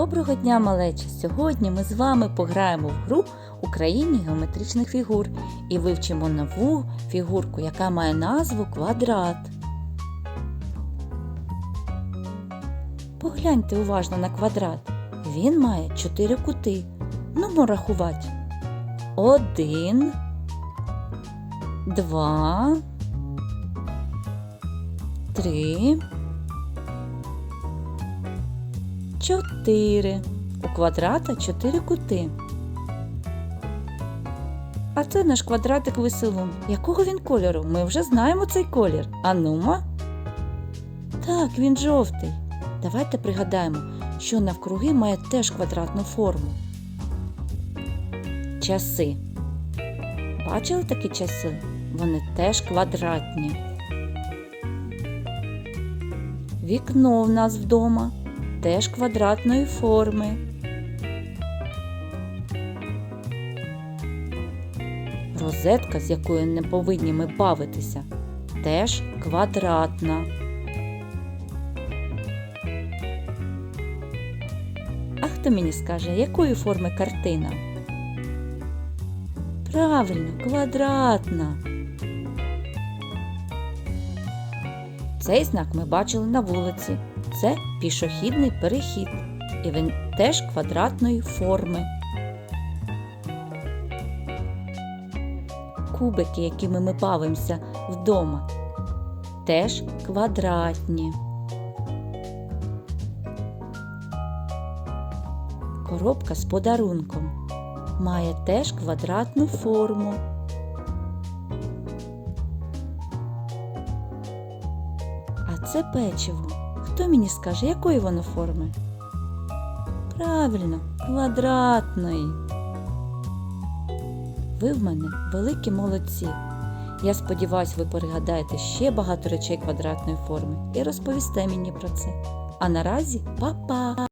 Доброго дня, малечі! Сьогодні ми з вами пограємо в гру Україні геометричних фігур і вивчимо нову фігурку, яка має назву квадрат. Погляньте уважно на квадрат. Він має чотири кути. Ну, рахувати. Один, два, три. Чотири. У квадрата чотири кути. А це наш квадратик веселун. Якого він кольору? Ми вже знаємо цей колір. А нума? Так, він жовтий. Давайте пригадаємо, що навкруги має теж квадратну форму. Часи. Бачили такі часи? Вони теж квадратні. Вікно в нас вдома теж квадратної форми. Розетка, з якою не повинні ми бавитися, теж квадратна. А хто мені скаже, якої форми картина? Правильно, квадратна. Цей знак ми бачили на вулиці. Це пішохідний перехід, і він теж квадратної форми. Кубики, якими ми бавимося вдома, теж квадратні. Коробка з подарунком має теж квадратну форму. А це печиво. Хто мені скаже, якої воно форми? Правильно, квадратної. Ви в мене великі молодці. Я сподіваюся, ви пригадаєте ще багато речей квадратної форми і розповісте мені про це. А наразі па-па!